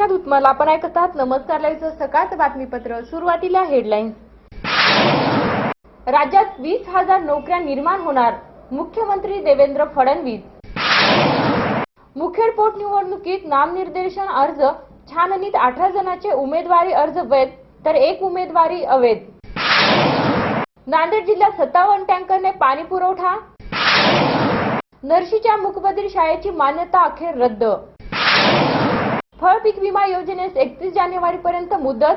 कृष्णा धुतमल आपण ऐकत आहात नमस्कार लाईव्हचं सकाळचं बातमीपत्र. सुरुवातीला हेडलाईन्स राज्यात वीस हजार नोकऱ्या निर्माण होणार. मुख्यमंत्री देवेंद्र फडणवीस. मुखेड पोटनिवडणुकीत नामनिर्देशन अर्ज छाननीत अठरा जणांचे उमेदवारी अर्ज वैध तर एक उमेदवारी अवैध. नांदेड जिल्ह्यात सत्तावन्न टँकरने पाणी पुरवठा नरशीच्या मुकबधीर शाळेची मान्यता अखेर रद्द. फळपीक विमा योजनेस एकतीस जानेवारीपर्यंत मुदत.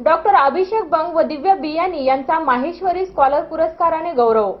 डॉक्टर अभिषेक बंग व दिव्या बियानी यांचा माहेश्वरी स्कॉलर पुरस्काराने गौरव.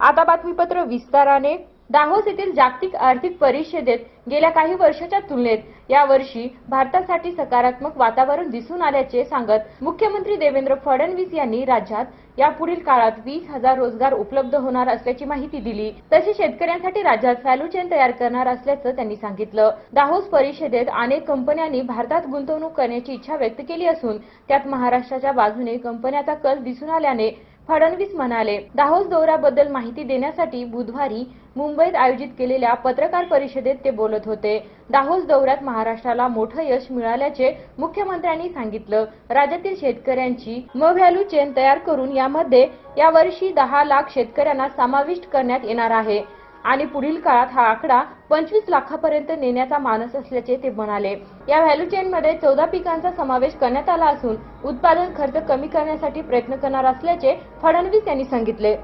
आता बातमीपत्र विस्ताराने. दाहोस येथील जागतिक आर्थिक परिषदेत गेल्या काही वर्षाच्या तुलनेत यावर्षी भारतासाठी सकारात्मक वातावरण दिसून आल्याचे सांगत मुख्यमंत्री देवेंद्र फडणवीस यांनी राज्यात यापुढील काळात वीस हजार रोजगार उपलब्ध होणार असल्याची माहिती दिली. तसेच शेतकऱ्यांसाठी राज्यात व्हॅल्यू चेन तयार करणार असल्याचं त्यांनी सांगितलं. दाहोस परिषदेत अनेक कंपन्यांनी भारतात गुंतवणूक करण्याची इच्छा व्यक्त केली असून त्यात महाराष्ट्राच्या बाजूने कंपन्याचा कल दिसून आल्याने फडणवीस म्हणाले दाहोस दौऱ्याबद्दल माहिती देण्यासाठी बुधवारी मुंबईत आयोजित केलेल्या पत्रकार परिषदेत ते बोलत होते. दाहोस दौऱ्यात महाराष्ट्राला मोठं यश मिळाल्याचे मुख्यमंत्र्यांनी सांगितलं. राज्यातील शेतकऱ्यांची म व्हॅल्यू चेन तयार करून यामध्ये यावर्षी दहा लाख शेतकऱ्यांना समाविष्ट करण्यात येणार आहे. आणि पुढील काळात हा आकडा पंचवीस लाखापर्यंत नेण्याचा मानस असल्याचे ते म्हणाले. या व्हॅल्यू चेनमध्ये चौदा पिकांचा समावेश करण्यात आला असून उत्पादन खर्च कमी करण्यासाठी प्रयत्न करणार असल्याचे फडणवीस यांनी सांगितले.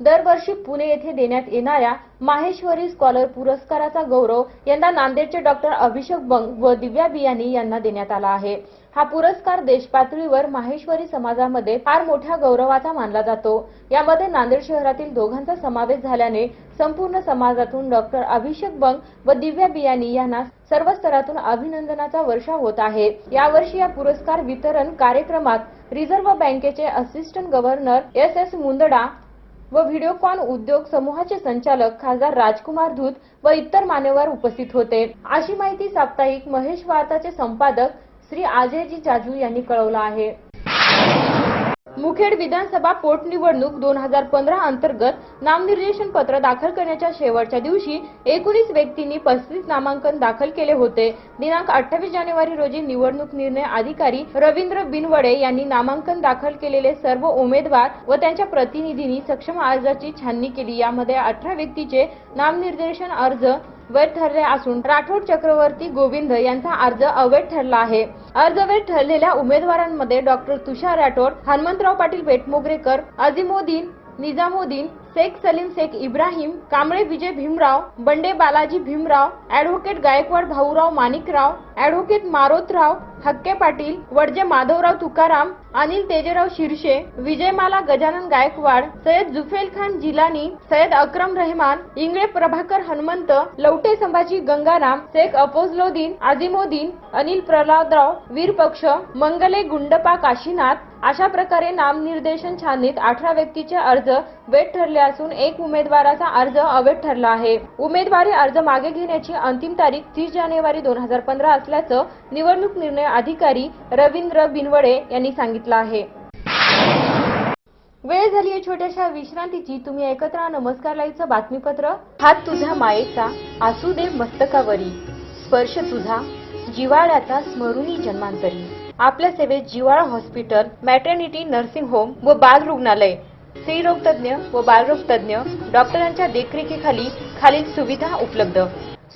दरवर्षी पुणे येथे देण्यात येणाऱ्या माहेश्वरी स्कॉलर पुरस्काराचा गौरव यंदा नांदेडचे डॉक्टर अभिषेक बंग व दिव्या बियानी यांना देण्यात आला आहे. हा पुरस्कार देशपातळीवर माहेश्वरी समाजामध्ये फार मोठ्या गौरवाचा मानला जातो. यामध्ये नांदेड शहरातील दोघांचा समावेश झाल्याने संपूर्ण समाजातून डॉक्टर अभिषेक बंग व दिव्या बियानी यांना सर्व स्तरातून अभिनंदनाचा वर्षा होत आहे. यावर्षी या पुरस्कार वितरण कार्यक्रमात रिझर्व्ह बँकेचे assistant governor S S Mundada व व्हिडिओकॉन उद्योग समूहाचे संचालक खासदार राजकुमार धूत व इतर मान्यवर उपस्थित होते. अशी माहिती साप्ताहिक महेश वार्ताचे संपादक श्री अजयजी चाजू यांनी कळवलं आहे. मुखेड विधानसभा पोटनिवडणूक दोन हजार पंधरा अंतर्गत नामनिर्देशन पत्र दाखल करण्याच्या शेवटच्या दिवशी एकोणीस व्यक्तींनी पस्तीस नामांकन दाखल केले होते. दिनांक अठ्ठावीस जानेवारी रोजी निवडणूक निर्णय अधिकारी रवींद्र बिनवडे यांनी नामांकन दाखल केलेले सर्व उमेदवार व त्यांच्या प्रतिनिधींनी सक्षम अर्जाची छाननी केली. यामध्ये अठरा व्यक्तीचे नामनिर्देशन अर्ज वैध ठरले असून राठोड चक्रवर्ती गोविंद यांचा अर्ज अवैध ठरला आहे. अर्जवैध ठरलेल्या उमेदवारांमध्ये doctor Tushar Rathod Hanumantrao Patil Petmogrekar Ajimoddin Nizamuddin Shaikh Salim Shaikh Ibrahim Kamble Vijay Bhimrao Bande Balaji Bhimrao advocate Gaikwad Bhaurao Manikrao advocate Marotrao Hakke Patil Wadje Madhavrao Tukaram Anil Tejrao Shirshe Vijaymala Gajanan Gaikwad Sayyad Jufel Khan Jilani Sayyad Akram Rahman Ingle Prabhakar Hanumant Lavte Sambhaji Gangaram Shaikh Afojloddin Azimoddin Anil Pralhadrao Virpaksh Mangle Gundappa Kashinath अशा प्रकारे नामनिर्देशन छाननीत अठरा व्यक्तीचे अर्ज वैध ठरले असून एक उमेदवाराचा अर्ज अवैध ठरला आहे. उमेदवारी अर्ज मागे घेण्याची अंतिम तारीख तीस जानेवारी दोन हजार पंधरा असल्याचं निवडणूक निर्णय अधिकारी रवींद्र बिनवडे यांनी सांगितलं आहे. वेळ झाली आहे छोट्याशा विश्रांतीची. तुम्ही एकत्र नमस्कार लाईव्हचं बातमीपत्र. हात तुझ्या मायेचा आसू दे मस्तकावरी. स्पर्श तुझा जिवाळ्याचा स्मरुणी जन्मांतरी. आपल्या सेवेत जिवाळा हॉस्पिटल मॅटर्निटी नर्सिंग होम व बाल रुग्णालय. स्त्रीरोग व बालरोगतज्ञ डॉक्टरांच्या देखरेखीखाली खालील सुविधा उपलब्ध.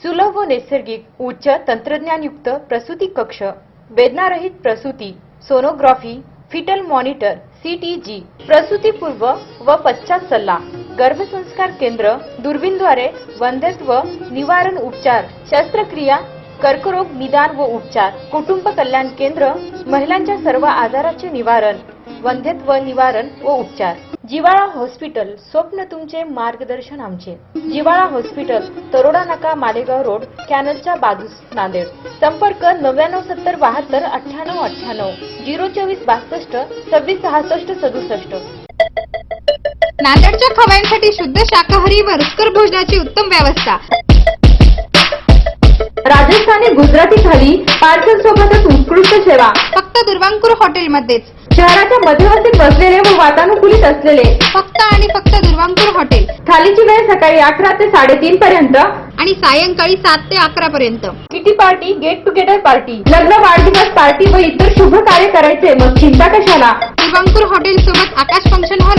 सुलभ व नैसर्गिक उच्च तंत्रज्ञानयुक्त प्रसूती कक्ष वेदनारहित प्रसूती सोनोग्राफी फिटल मॉनिटर सीटीजी प्रसूतीपूर्व व पश्चात सल्ला गर्भसंस्कार केंद्र दुर्बीनद्वारे वंध्यत्व निवारण उपचार शस्त्रक्रिया कर्करोग निदान व उपचार कुटुंब कल्याण केंद्र महिलांच्या सर्व आजाराचे निवारण वंध्यत्व निवारण व उपचार. जिवाळा हॉस्पिटल स्वप्न तुमचे मार्गदर्शन आमचे. जिवाळा हॉस्पिटल तरोडा नाका मालेगाव रोड कॅनलच्या बाजूस नांदेड. संपर्क नव्याण्णव सत्तर बहात्तर अठ्ठ्याण्णव अठ्ठ्याण्णव. झिरो चोवीस बासष्ट सव्वीस सहासष्ट सदुसष्ट. नांदेडच्या खव्यांसाठी शुद्ध शाकाहारी व रुचकर भोजनाची उत्तम व्यवस्था. राजस्थानी गुजराती थाली पार्सल सोबतच उत्कृष्ट सेवा. फक्त दुर्वांकुर हॉटेलमध्येच. शहराच्या मध्यवर्ती बसलेले व वातानुकूलित असलेले. फक्त आणि फक्त दुर्वांकुर हॉटेल. थालीची वेळ सकाळी अकरा ते साडेतीन पर्यंत. आणि सायंकाळी सात ते अकरा पर्यंत. Kitty party get together party लग्न वाढदिवस पार्टी व इतर शुभ कार्य करायचे मग चिंता कशाला? दुर्वांकुर हॉटेल सोबत आकाश फंक्शन हॉल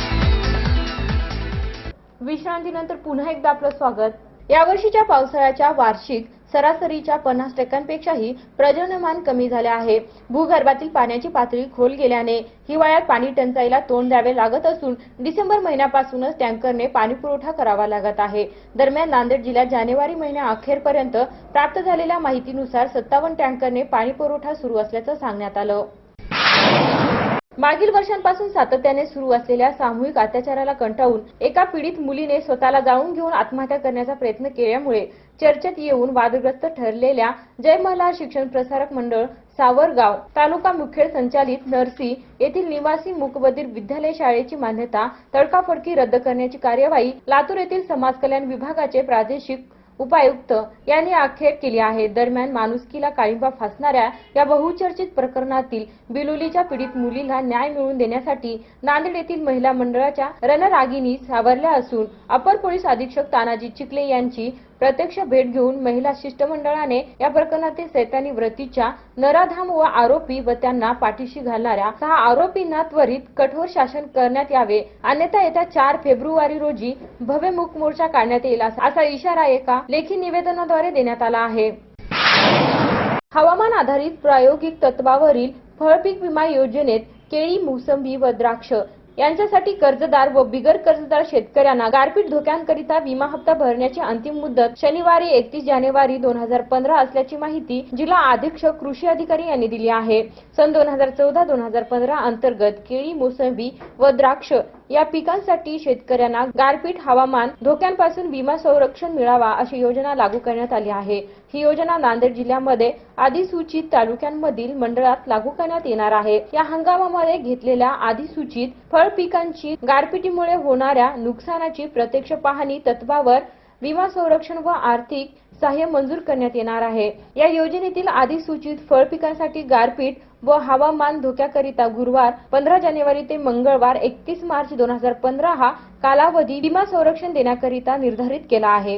विश्रांतीनंतर पुन्हा एकदा आपलं स्वागत. यावर्षीच्या पावसाळ्याच्या वार्षिक सरासरीच्या पन्नास टक्क्यांपेक्षाही प्रजनमान कमी झाले आहे. भूगर्भातील पाण्याची पातळी खोल गेल्याने हिवाळ्यात पाणी टंचाईला तोंड द्यावे लागत असून डिसेंबर महिन्यापासूनच टँकरने पाणी पुरवठा करावा लागत आहे. दरम्यान नांदेड जिल्ह्यात जानेवारी महिन्या अखेरपर्यंत प्राप्त झालेल्या माहितीनुसार सत्तावन्न टँकरने पाणी पुरवठा सुरू असल्याचं सांगण्यात आलं. मागील वर्षांपासून सातत्याने सुरू असलेल्या सामूहिक अत्याचाराला कंटाळून एका पीडित मुलीने स्वतःला जाळून घेऊन आत्महत्या करण्याचा प्रयत्न केल्यामुळे चर्चेत येऊन वादग्रस्त ठरलेल्या जय मल्हार शिक्षण प्रसारक मंडळ सावरगाव तालुका मुखेड संचालित नरसी येथील निवासी मूकबधीर विद्यालय शाळेची मान्यता तडकाफडकी रद्द करण्याची कार्यवाही लातूर येथील समाज कल्याण विभागाचे प्रादेशिक उपायुक्त यांनी अखेर केली आहे दरम्यान माणुसकीला काळिंबा फासणाऱ्या या बहुचर्चित प्रकरणातील बिलोलीच्या पीडित मुलीला न्याय मिळवून देण्यासाठी नांदेड येथील महिला मंडळाच्या रणरागिनी सावरल्या असून अपर पोलीस अधीक्षक तानाजी चिखले यांची प्रत्यक्ष भेट घेऊन महिला शिष्टमंडळाने या प्रकरणातील सैतानी व्रतीच्या नराधाम व आरोपी व त्यांना पाठीशी घालणाऱ्या सहा आरोपींना त्वरित कठोर शासन करण्यात यावे. अन्यथा येत्या चार फेब्रुवारी रोजी भव्य मुख मोर्चा काढण्यात येईल असा इशारा एका लेखी निवेदनाद्वारे देण्यात आला आहे. हवामान आधारित प्रायोगिक तत्वावरील फळपीक विमा योजनेत केळी मोसंबी व द्राक्ष यांच्यासाठी कर्जदार व बिगर कर्जदार शेतकऱ्यांना गारपीट धोक्यांकरिता विमा हप्ता भरण्याची अंतिम मुदत शनिवारी एकतीस जानेवारी दोन हजार पंधरा असल्याची माहिती जिल्हा अधीक्षक कृषी अधिकारी यांनी दिली आहे. सन दोन हजार चौदा दोन हजार पंधरा अंतर्गत केळी मोसंबी व द्राक्ष या पिकांसाठी शेतकऱ्यांना गारपीट हवामान धोक्यांपासून विमा संरक्षण मिळावा अशी योजना लागू करण्यात आली आहे. ही योजना नांदेड जिल्ह्यामध्ये अधिसूचित तालुक्यांमधील मंडळात लागू करण्यात येणार आहे. या हंगामामध्ये घेतलेल्या अधिसूचित फळ पिकांची गारपिटीमुळे होणाऱ्या नुकसानाची प्रत्यक्ष पाहणी तत्वावर विमा संरक्षण व आर्थिक सहाय्य मंजूर करण्यात येणार आहे. या योजनेतील अधिसूचित फळ पिकांसाठी गारपीट व हवामान धोक्याकरिता गुरुवार पंधरा जानेवारी ते मंगळवार एकतीस मार्च दोन हजार पंधरा हा कालावधी विमा संरक्षण देण्याकरिता निर्धारित केला आहे.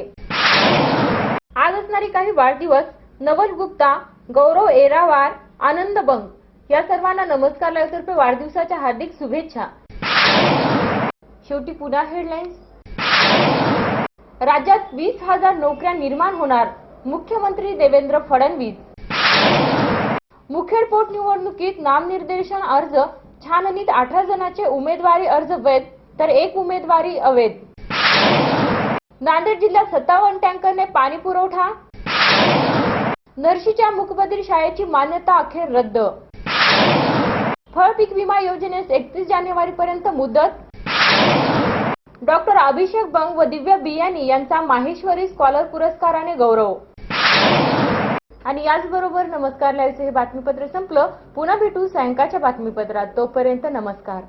आज असणारे काही वाढदिवस नवल गुप्ता गौरव एरावार आनंद बंग या सर्वांना नमस्कार. लाईव्हतर्फे वाढदिवसाच्या हार्दिक शुभेच्छा. शेवटी पुन्हा हेडलाईन्स राज्यात वीस हजार नोकऱ्या निर्माण होणार मुख्यमंत्री देवेंद्र फडणवीस. मुखेड पोटनिवडणुकीत नामनिर्देशन अर्ज छाननीत अठरा जणांचे उमेदवारी अर्ज वैध तर एक उमेदवारी अवैध. नांदेड जिल्ह्यात सत्तावन्न टँकरने पाणी पुरवठा. नरशीच्या मुकबधीर शाळेची मान्यता अखेर रद्द. फळपीक विमा योजनेस एकतीस जानेवारी पर्यंत मुदत डॉक्टर अभिषेक बंग व दिव्या बियानी यांचा माहेश्वरी स्कॉलर पुरस्काराने गौरव. आणि याचबरोबर नमस्कार लाईव्हचे हे बातमीपत्र संपलं. पुन्हा भेटू सायंकाळच्या बातमीपत्रात. तोपर्यंत नमस्कार.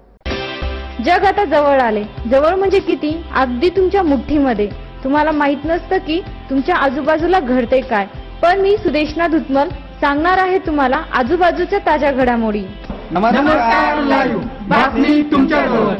जग आता जवळ आले. जवळ म्हणजे किती? अगदी तुमच्या मुठ्ठीमध्ये. तुम्हाला माहीत नसतं की तुमच्या आजूबाजूला घडते काय. पण मी सुदेशना धुतमल सांगणार आहे तुम्हाला आजूबाजूच्या ताज्या घडामोडी. नमस्कार लाईव्ह. बातमी तुमच्याजवळ.